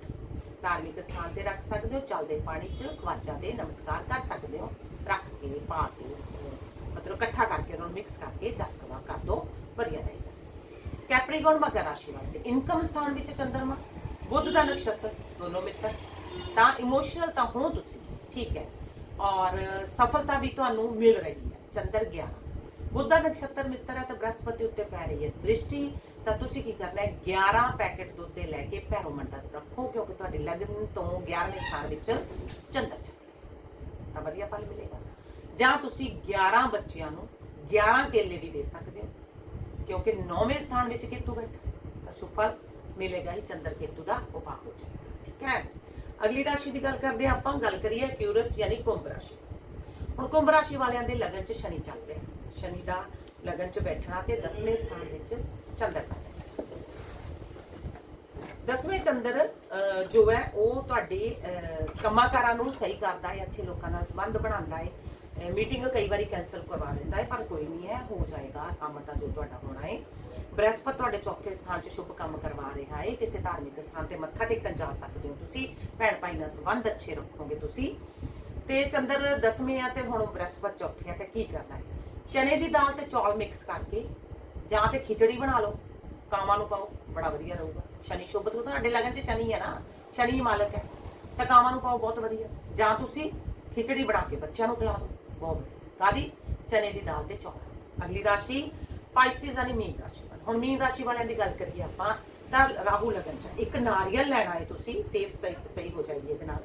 ਧਾਰਮਿਕ ਸਥਾਨ ਤੇ ਰੱਖ ਸਕਦੇ ਹੋ, ਚੱਲਦੇ ਪਾਣੀ 'ਚ ਖਵਾਜਾ 'ਤੇ ਨਮਸਕਾਰ ਕਰ ਸਕਦੇ ਹੋ। ਰੱਖ ਕੇ, ਪਾ ਕੇ, ਮਤਲਬ ਇਕੱਠਾ ਕਰਕੇ ਉਹਨਾਂ ਨੂੰ ਮਿਕਸ ਕਰਕੇ ਜਪ ਕਰਵਾ ਕਰ ਦੋ, ਵਧੀਆ ਰਹੇਗਾ। ਕੈਪਰੀਕੌਨ ਮਕਰ ਰਾਸ਼ੀ ਵਾਲੇ ਦੇ ਇਨਕਮ ਸਥਾਨ ਵਿੱਚ ਚੰਦਰਮਾ, ਬੁੱਧ ਦਾ ਨਕਸ਼ਤਰ, ਦੋਨੋਂ ਮਿੱਤਰ। ਤਾਂ ਇਮੋਸ਼ਨਲ ਤਾਂ ਹੋ ਤੁਸੀਂ, ਠੀਕ ਹੈ। ਔਰ ਸਫਲਤਾ ਵੀ ਤੁਹਾਨੂੰ ਮਿਲ ਰਹੀ ਹੈ। ਚੰਦਰ 11 ਬੁੱਧਾ ਨਕਸ਼ਤਰ ਮਿੱਤਰ ਹੈ ਤਾਂ ਬ੍ਰਹਸਪਤੀ ਉੱਤੇ ਪੈ ਰਹੀ ਹੈ ਦ੍ਰਿਸ਼ਟੀ। ਤਾਂ ਤੁਸੀਂ ਕੀ ਕਰਨਾ ਹੈ? 11 ਪੈਕੇਟ ਦੁੱਧ ਦੇ ਲੈ ਕੇ ਭੈਰੋ ਮੰਡਲ ਰੱਖੋ, ਕਿਉਂਕਿ ਤੁਹਾਡੇ ਲਗਨ ਤੋਂ 11ਵੇਂ ਸਥਾਨ ਵਿੱਚ ਚੰਦਰ ਚੱਲ ਤਾਂ ਵਧੀਆ ਫਲ ਮਿਲੇਗਾ। ਜਾਂ ਤੁਸੀਂ 11 ਬੱਚਿਆਂ ਨੂੰ 11 ਕੇਲੇ ਵੀ ਦੇ ਸਕਦੇ ਹੋ, ਕਿਉਂਕਿ 9ਵੇਂ ਸਥਾਨ ਵਿੱਚ ਕੇਤੂ ਬੈਠਾ ਹੈ। ਤਾਂ ਸ਼ੁਭ ਫਲ ਮਿਲੇਗਾ ਹੀ, ਚੰਦਰ ਕੇਤੂ ਦਾ ਉਪਾਅ ਹੋ ਜਾਏਗਾ। ਠੀਕ ਹੈ? ਅਗਲੀ ਰਾਸ਼ੀ ਦੀ ਗੱਲ ਕਰਦੇ ਆਪਾਂ ਗੱਲ ਕਰੀਏ ਕਿਊਰਸ ਯਾਨੀ ਕੁੰਭ ਰਾਸ਼ੀ। ਹੁਣ ਕੁੰਭ ਰਾਸ਼ੀ ਵਾਲਿਆਂ ਦੇ ਲਗਨ 'ਚ ਸ਼ਨੀ ਚੱਲ ਰਿਹਾ ਸ਼ਨੀ ਦਾ ਲਗਨ 'ਚ ਬੈਠਣਾ ਤੇ 10ਵੇਂ ਸਥਾਨ ਵਿੱਚ ਚੰਦਰ ਦਾ। ਦਸਵੇਂ ਚੰਦਰ ਜੋ ਹੈ ਉਹ ਤੁਹਾਡੇ ਅਹ, ਕੰਮਾਕਾਰਾਂ ਨੂੰ ਸਹੀ ਕਰਦਾ ਹੈ ਅੱਛੇ ਲੋਕਾਂ ਨਾਲ ਸੰਬੰਧ ਬਣਾਉਂਦਾ ਹੈ। ਮੀਟਿੰਗ ਕਈ ਵਾਰੀ ਕੈਨਸਲ ਕਰਵਾ ਦਿੰਦਾ ਹੈ ਪਰ ਕੋਈ ਨਹੀਂ ਹੈ ਹੋ ਜਾਏਗਾ ਕੰਮ ਤਾਂ ਜੋ ਤੁਹਾਡਾ ਹੋਣਾ ਹੈ। ਬ੍ਰਹਿਸਪਤ ਤੁਹਾਡੇ ਚੌਥੇ ਸਥਾਨ 'ਚ ਸ਼ੁਭ ਕੰਮ ਕਰਵਾ ਰਿਹਾ ਹੈ। ਕਿਸੇ ਧਾਰਮਿਕ ਸਥਾਨ ਤੇ ਮੱਥਾ ਟੇਕਣ ਜਾ ਸਕਦੇ ਹੋ ਤੁਸੀਂ। ਭੈਣ ਭਾਈ ਨਾਲ ਸੰਬੰਧ ਅੱਛੇ ਰੱਖੋਗੇ ਤੁਸੀਂ। ਤੇ ਚੰਦਰ ਦਸਵੇਂ ਆ ਤੇ ਹੁਣ ਬ੍ਰਹਿਸਪਤ ਚੌਥੇ ਆ ਤੇ ਕੀ ਕਰਨਾ ਹੈ? ਚਨੇ ਦੀ ਦਾਲ ਤੇ ਚੌਲ ਮਿਕਸ ਕਰਕੇ ਜਾਂ ਤੇ ਖਿਚੜੀ ਬਣਾ ਲਓ। ਕਾਮਾਂ ਨੂੰ ਪਾਓ, ਬੜਾ ਵਧੀਆ ਰਹੂਗਾ। ਸ਼ਨੀ ਸ਼ੁਭ ਤੋਂ ਤੁਹਾਡੇ ਲਗਨ 'ਚ ਸ਼ਨੀ ਹੈ ਨਾ। ਸ਼ਨੀ ਹੀ ਮਾਲਕ ਹੈ। ਤਾਂ ਕਾਮਾਂ ਨੂੰ ਪਾਓ, ਬਹੁਤ ਵਧੀਆ। ਜਾਂ ਤੁਸੀਂ ਖਿਚੜੀ ਬਣਾ ਕੇ ਬੱਚਿਆਂ ਨੂੰ ਖਿਲਾ ਦਿਓ, ਬਹੁਤ ਵਧੀਆ। ਕਾਦੀ ਚਨੇ ਦੀ ਦਾਲ ਤੇ ਚੌਲ। ਅਗਲੀ ਰਾਸ਼ੀ ਪਾਈਸਿਸ ਯਾਨੀ ਮੀਨ ਰਾਸ਼ੀ। ਹੁਣ ਮੀਨ ਰਾਸ਼ੀ ਵਾਲਿਆਂ ਦੀ ਗੱਲ ਕਰੀਏ ਆਪਾਂ, ਤਾਂ ਰਾਹੂ ਲਗਨ 'ਚ ਇੱਕ ਨਾਰੀਅਲ ਲੈਣਾ ਹੈ ਤੁਸੀਂ ਸੇਫ ਸਹੀ ਸਹੀ ਹੋ ਜਾਈਏ ਇਹਦੇ ਨਾਲ।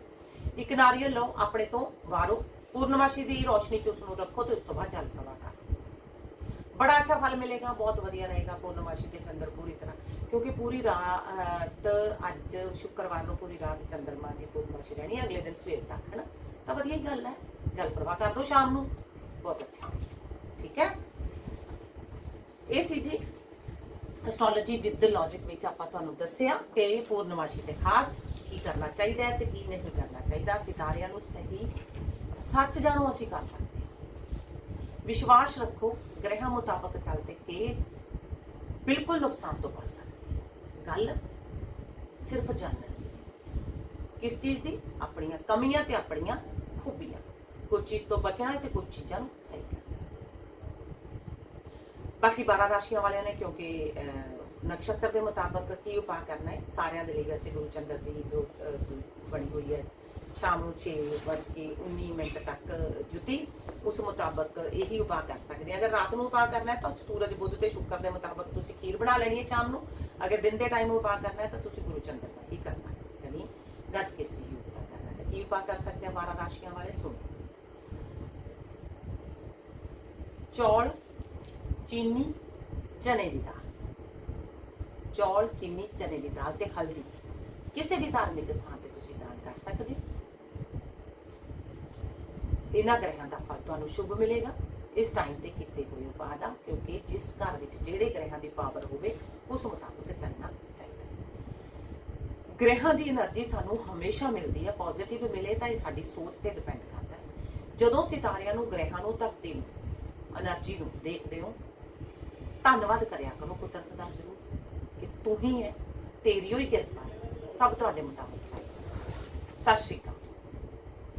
ਇੱਕ ਨਾਰੀਅਲ ਲਓ, ਆਪਣੇ ਤੋਂ ਵਾਰੋ। ਪੂਰਨਮਾਸ਼ੀ ਦੀ ਰੋਸ਼ਨੀ 'ਚ ਉਸ ਨੂੰ ਰੱਖੋ ਤੇ ਉਸ ਤੋਂ ਬਾਅਦ ਜਲ ਪ੍ਰਵਾਹ ਕਰੋ। ਬੜਾ ਅੱਛਾ ਫਲ ਮਿਲੇਗਾ, ਬਹੁਤ ਵਧੀਆ ਰਹੇਗਾ ਪੂਰਨਮਾਸ਼ੀ ਤੇ ਚੰਦਰ ਪੂਰੀ ਤਰ੍ਹਾਂ। ਕਿਉਂਕਿ ਪੂਰੀ ਰਾਤ, ਅੱਜ, ਸ਼ੁੱਕਰਵਾਰ ਨੂੰ ਪੂਰੀ ਰਾਤ ਚੰਦਰਮਾ ਦੀ ਪੂਰਨਮਾਸ਼ੀ ਰਹਿਣੀ ਹੈ, ਅਗਲੇ ਦਿਨ ਸਵੇਰ ਤੱਕ ਹੈ ਨਾ ਤਾਂ ਵਧੀਆ ਹੀ ਗੱਲ ਹੈ। ਜਲ ਪ੍ਰਵਾਹ ਕਰ ਦੋ ਸ਼ਾਮ ਨੂੰ। ਬਹੁਤ ਅੱਛਾ। ਠੀਕ ਹੈ? ਇਹ ਸੀ ਜੀ ਐਸਟ੍ਰੋਲੋਜੀ ਵਿਦ ਲੌਜਿਕ ਵਿੱਚ ਆਪਾਂ ਤੁਹਾਨੂੰ ਦੱਸਿਆ ਕਿ ਪੂਰਨਮਾਸ਼ੀ ਤੇ ਖਾਸ ਕੀ ਕਰਨਾ ਚਾਹੀਦਾ ਹੈ ਤੇ ਕੀ ਨਹੀਂ ਕਰਨਾ ਚਾਹੀਦਾ, ਸਿਤਾਰਿਆਂ ਨੂੰ ਸਹੀ, ਸੱਚ ਜਾਣੋ ਅਸੀਂ ਕਰ ਸਕਦੇ ਹਾਂ। ਵਿਸ਼ਵਾਸ ਰੱਖੋ, ਗ੍ਰਹਿਾਂ ਮੁਤਾਬਕ ਚੱਲਦੇ ਕੇ ਬਿਲਕੁਲ ਨੁਕਸਾਨ ਤੋਂ ਬਚ ਸਕਦੇ ਗੱਲ ਸਿਰਫ ਜਾਣਨ ਦੀ ਕਿਸ ਚੀਜ਼ ਦੀ? ਆਪਣੀਆਂ ਕਮੀਆਂ ਤੇ ਆਪਣੀਆਂ ਖੂਬੀਆਂ। ਕੁਝ ਚੀਜ਼ ਤੋਂ ਬਚਣਾ ਹੈ ਤੇ ਕੁਝ ਚੀਜ਼ਾਂ ਨੂੰ ਸਹੀ ਕਰਨਾ ਬਾਕੀ 12 ਰਾਸ਼ੀਆਂ ਵਾਲਿਆਂ ਨੇ, ਕਿਉਂਕਿ ਨਕਸ਼ਤਰ ਦੇ ਮੁਤਾਬਕ ਕੀ ਉਪਾਅ ਕਰਨਾ ਹੈ, ਸਾਰਿਆਂ ਦੇ ਲਈ ਵੈਸੇ ਗੁਰੂ ਚੰਦਰ ਦੀ ਜੋ ਬਣੀ ਹੋਈ ਹੈ, ਸ਼ਾਮ ਨੂੰ 6:19 ਮਿੰਟ ਤੱਕ ਜੁਤੀ, ਉਸ ਮੁਤਾਬਕ ਇਹੀ ਉਪਾਅ ਕਰ ਸਕਦੇ ਆ ਅਗਰ ਰਾਤ ਨੂੰ ਉਪਾਅ ਕਰਨਾ ਹੈ, ਤਾਂ ਸੂਰਜ, ਬੁੱਧ ਤੇ ਸ਼ੁੱਕਰ ਦੇ ਮੁਤਾਬਕ ਤੁਸੀਂ ਖੀਰ ਬਣਾ ਲੈਣੀ ਹੈ ਸ਼ਾਮ ਨੂੰ। ਅਗਰ ਦਿਨ ਦੇ ਟਾਈਮ ਉਪਾਅ ਕਰਨਾ ਹੈ, ਤਾਂ ਤੁਸੀਂ ਗੁਰੂ ਚੰਦਰ ਦਾ ਹੀ ਕਰਨਾ ਹੈ। ਯਾਨੀ ਗੱਜ ਕੇਸਰੀ ਯੋਗ ਦਾ ਕਰਨਾ ਹੈ। ਕੀ ਉਪਾਅ ਕਰ ਸਕਦੇ ਆ 12 ਰਾਸ਼ੀਆਂ ਵਾਲੇ? ਸੁਣੋ। ਚੌਲ ਚੀਨੀ ਚਨੇ ਦੀ ਦਾਲ। ਚੌਲ, ਚੀਨੀ, ਚਨੇ ਦੀ ਦਾਲ ਤੇ ਹਲਦੀ। ਕਿਸੇ ਵੀ ਧਾਰਮਿਕ ਸਥਾਨ ਤੇ ਤੁਸੀਂ ਦਾਨ ਕਰ ਸਕਦੇ ਹੋ। ਇਹਨਾਂ ਗ੍ਰਹਿਆਂ ਦਾ ਫਲ ਤੁਹਾਨੂੰ ਸ਼ੁਭ ਮਿਲੇਗਾ। ਇਸ ਟਾਈਮ ਤੇ ਕੀਤੇ ਹੋਏ ਉਪਾਅ ਦਾ, ਕਿਉਂਕਿ ਜਿਸ ਘਰ ਵਿੱਚ ਜਿਹੜੇ ਗ੍ਰਹਿਆਂ ਦੀ ਪਾਵਰ ਹੋਵੇ, ਉਸ ਮੁਤਾਬਕ ਚੱਲਣਾ ਚਾਹੀਦਾ ਗ੍ਰਹਿਆਂ ਦੀ એનર્ਜੀ ਸਾਨੂੰ ਹਮੇਸ਼ਾ ਮਿਲਦੀ ਹੈ ਪੋਜ਼ਿਟਿਵ ਮਿਲੇ ਤਾਂ ਇਹ ਸਾਡੀ ਸੋਚ ਤੇ ਡਿਪੈਂਡ ਕਰਦਾ ਹੈ। ਜਦੋਂ ਸਿਤਾਰਿਆਂ ਨੂੰ ਗ੍ਰਹਿਆਂ ਨੂੰ ਧਰਤੀ ਨੂੰ એનર્ਜੀ ਨੂੰ ਦੇਖਦੇ ਹੋ ਧੰਨਵਾਦ ਕਰਿਆ ਕਰੋ ਕੁਦਰਤ ਦਾ ਜ਼ਰੂਰ ਕਿ ਤੂੰ ਹੀ ਹੈ, ਤੇਰੀ ਹੋਈ ਕਿਰਪਾ ਹੈ। ਸਭ ਤੁਹਾਡੇ ਮੁਤਾਬਕ ਚੱਲ। ਸਤਿ ਸ਼੍ਰੀ ਅਕਾਲ।